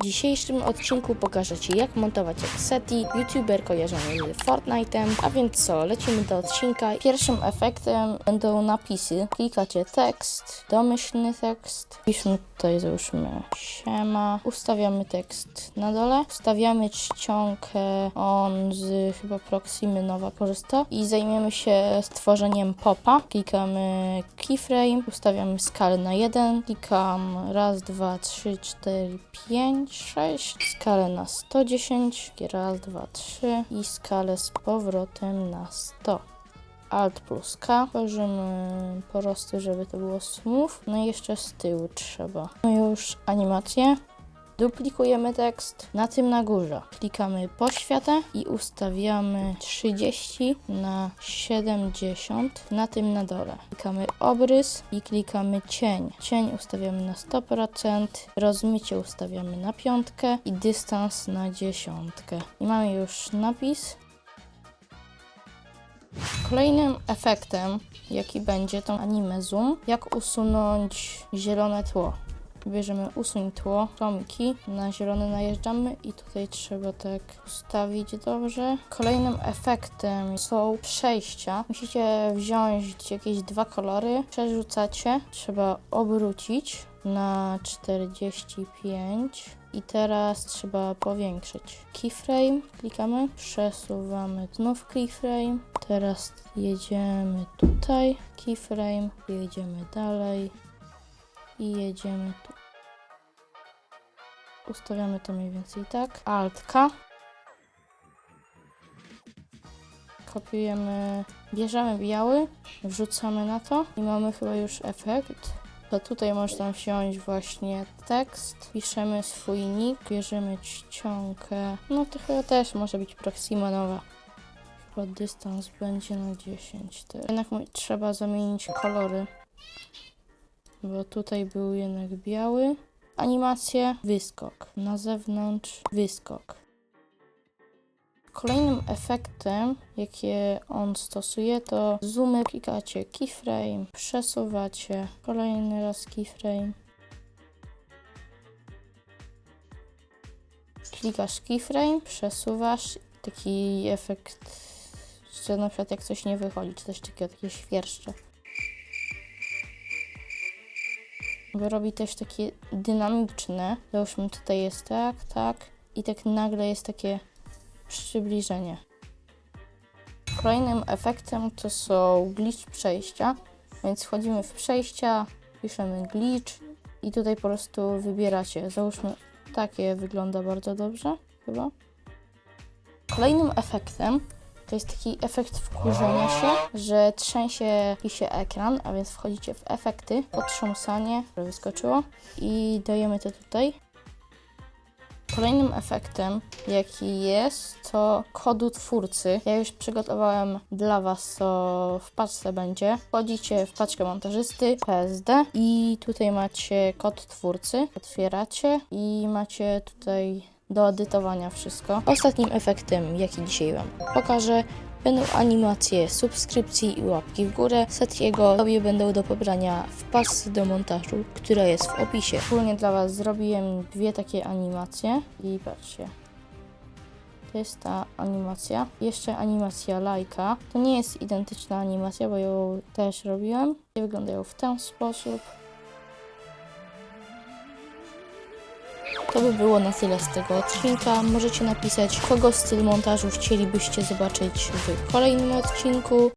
W dzisiejszym odcinku pokażę Ci jak montować Exeti, youtuber kojarzony z Fortnite'em, a więc co, lecimy do odcinka. Pierwszym efektem będą napisy. Klikacie tekst, domyślny tekst, piszmy tutaj załóżmy siema, ustawiamy tekst na dole, ustawiamy czcionkę. On z chyba Proximy Nowa korzysta. I zajmiemy się stworzeniem popa. Klikamy keyframe, ustawiamy skalę na 1, klikam raz, dwa, trzy, cztery, pięć, sześć, skalę na 110, raz, dwa, trzy i skalę z powrotem na 100. Alt plus K. Tworzymy po prostu, żeby to było smooth. No i jeszcze z tyłu trzeba. No już animację. Duplikujemy tekst. Na tym na górze klikamy poświatę i ustawiamy 30 na 70 na tym na dole. Klikamy obrys i klikamy cień. Cień ustawiamy na 100%, rozmycie ustawiamy na piątkę i dystans na dziesiątkę. I mamy już napis. Kolejnym efektem, jaki będzie, to anime zoom. Jak usunąć zielone tło. Bierzemy usuń tło, chromki, na zielony najeżdżamy i tutaj trzeba tak ustawić dobrze. Kolejnym efektem są przejścia. Musicie wziąć jakieś dwa kolory, przerzucacie, trzeba obrócić na 45 i teraz trzeba powiększyć. Keyframe, klikamy, przesuwamy znów keyframe. Teraz jedziemy tutaj, keyframe, jedziemy dalej i jedziemy tu. Ustawiamy to mniej więcej tak. Alt K. Kopiujemy, bierzemy biały, wrzucamy na to i mamy chyba już efekt. To tutaj można wziąć właśnie tekst, piszemy swój nick, bierzemy czcionkę, no to chyba też może być Proxima nowa. Chyba dystans będzie na 10. To jednak trzeba zamienić kolory bo tutaj był jednak biały. Animacje, wyskok. Na zewnątrz, wyskok. Kolejnym efektem, jakie on stosuje, to zoomy. Klikacie keyframe, przesuwacie. Kolejny raz keyframe. Klikasz keyframe, przesuwasz. Taki efekt, że na przykład jak coś nie wychodzi, czy coś takiego, takie świerszcze. Robi też takie dynamiczne. Załóżmy tutaj jest tak, tak i tak nagle jest takie przybliżenie. Kolejnym efektem to są glitch przejścia, więc wchodzimy w przejścia, piszemy glitch i tutaj po prostu wybieracie. Załóżmy takie wygląda bardzo dobrze chyba. Kolejnym efektem to jest taki efekt wkurzenia się, że trzęsie się ekran, a więc wchodzicie w efekty, potrząsanie, które wyskoczyło i dajemy to tutaj. Kolejnym efektem, jaki jest, to kodu twórcy. Ja już przygotowałem dla Was, co w paczce będzie. Wchodzicie w paczkę montażysty, PSD i tutaj macie kod twórcy. Otwieracie i macie tutaj do edytowania wszystko. Ostatnim efektem, jaki dzisiaj Wam pokażę, będą animacje subskrypcji i łapki w górę. Setiego tobie będą do pobrania w paczce do montażu, która jest w opisie. Wspólnie dla Was zrobiłem dwie takie animacje i patrzcie. To jest ta animacja. Jeszcze animacja lajka. To nie jest identyczna animacja, bo ją też robiłem. I wyglądają w ten sposób. To by było na tyle z tego odcinka. Możecie napisać, kogo styl montażu chcielibyście zobaczyć w kolejnym odcinku.